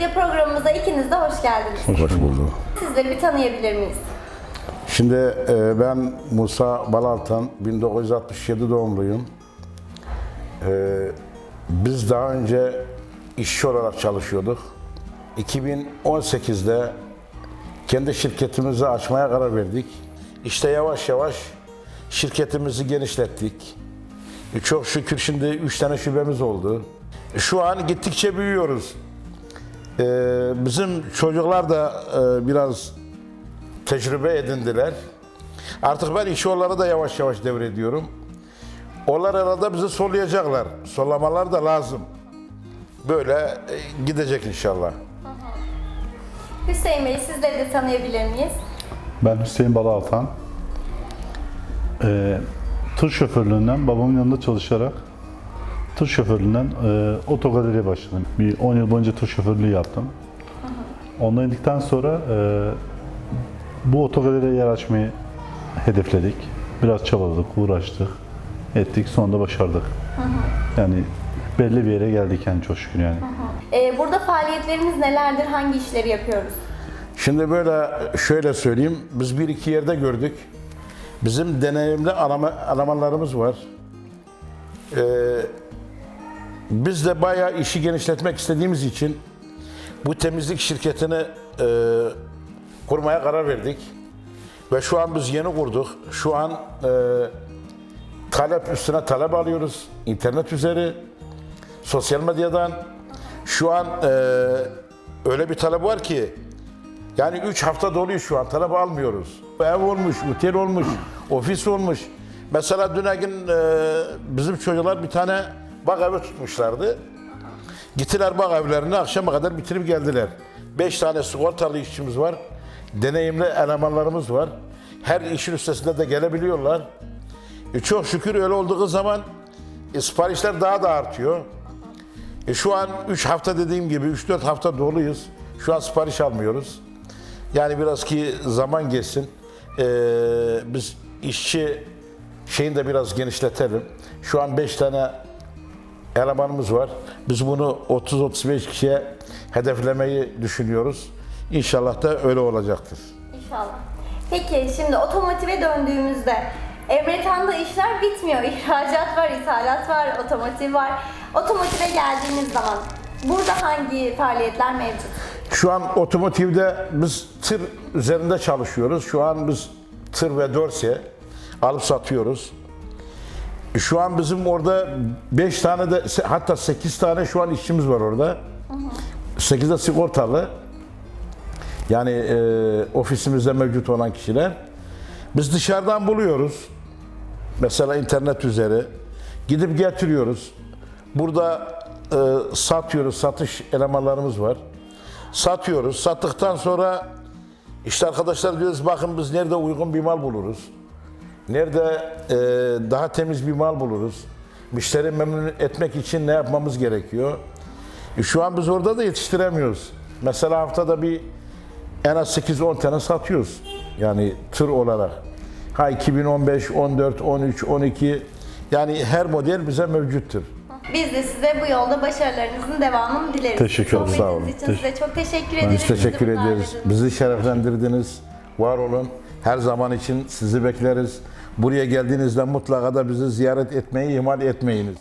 Öncelikle programımıza ikiniz de hoş geldiniz. Hoş bulduk. Sizleri bir tanıyabilir miyiz? Şimdi e, ben Musa Balaltan, 1967 doğumluyum. E, biz daha önce işçi olarak çalışıyorduk. 2018'de kendi şirketimizi açmaya karar verdik. İşte yavaş yavaş şirketimizi genişlettik. E, Çok şükür şimdi 3 tane şubemiz oldu. Şu an gittikçe büyüyoruz. E, bizim çocuklar da e, biraz tecrübe edindiler. Artık ben işi onlara da yavaş yavaş devrediyorum. Onlar arada bizi sollayacaklar. Sollamalar da lazım. Böyle e, gidecek inşallah. Hüseyin Bey sizleri de tanıyabilir miyiz? Ben Hüseyin Balaltan. Ee, tır şoförlüğünden babamın yanında çalışarak tır şoförlüğünden e, otogaleriye başladım. Bir 10 yıl boyunca tır şoförlüğü yaptım. Ondan indikten sonra e, bu otogaleriye yer açmayı hedefledik. Biraz çabaladık, uğraştık, ettik, sonunda başardık. Yani belli bir yere geldik yani çok şükür yani. Ee, burada faaliyetlerimiz nelerdir? Hangi işleri yapıyoruz? Şimdi böyle şöyle söyleyeyim. Biz bir iki yerde gördük. Bizim deneyimli arama, aramalarımız var. Ee, biz de bayağı işi genişletmek istediğimiz için bu temizlik şirketini e, kurmaya karar verdik. Ve şu an biz yeni kurduk. Şu an e, talep üstüne talep alıyoruz. İnternet üzeri, sosyal medyadan. Şu an e, öyle bir talep var ki yani 3 hafta doluyor şu an. Talep almıyoruz. Ev olmuş, otel olmuş, ofis olmuş. Mesela dün gün e, bizim çocuklar bir tane bak evi tutmuşlardı. Gittiler bak evlerini akşama kadar bitirip geldiler. 5 tane sigortalı işçimiz var. Deneyimli elemanlarımız var. Her işin üstesinde de gelebiliyorlar. E, çok şükür öyle olduğu zaman e, siparişler daha da artıyor. E şu an 3 hafta dediğim gibi 3-4 hafta doluyuz. Şu an sipariş almıyoruz. Yani biraz ki zaman geçsin. E, biz işçi şeyini de biraz genişletelim. Şu an 5 tane elemanımız var. Biz bunu 30-35 kişiye hedeflemeyi düşünüyoruz. İnşallah da öyle olacaktır. İnşallah. Peki şimdi otomotive döndüğümüzde Emretan'da işler bitmiyor. İhracat var, ithalat var, otomotiv var. Otomotive geldiğimiz zaman burada hangi faaliyetler mevcut? Şu an otomotivde biz tır üzerinde çalışıyoruz. Şu an biz tır ve dorse alıp satıyoruz. Şu an bizim orada 5 tane de hatta 8 tane şu an işçimiz var orada. 8 de sigortalı. Yani e, ofisimizde mevcut olan kişiler. Biz dışarıdan buluyoruz. Mesela internet üzeri. Gidip getiriyoruz. Burada e, satıyoruz. Satış elemanlarımız var. Satıyoruz. Sattıktan sonra işte arkadaşlar diyoruz bakın biz nerede uygun bir mal buluruz. Nerede e, daha temiz bir mal buluruz. Müşteri memnun etmek için ne yapmamız gerekiyor? E, şu an biz orada da yetiştiremiyoruz. Mesela haftada bir en az 8-10 tane satıyoruz. Yani tır olarak. Ha 2015, 14, 13, 12 yani her model bize mevcuttur. Biz de size bu yolda başarılarınızın devamını dileriz. Teşekkür ederim, sağ olun. İçin size çok teşekkür ederiz. Biz teşekkür ederiz. Bizi şereflendirdiniz. Var olun. Her zaman için sizi bekleriz. Buraya geldiğinizde mutlaka da bizi ziyaret etmeyi ihmal etmeyiniz.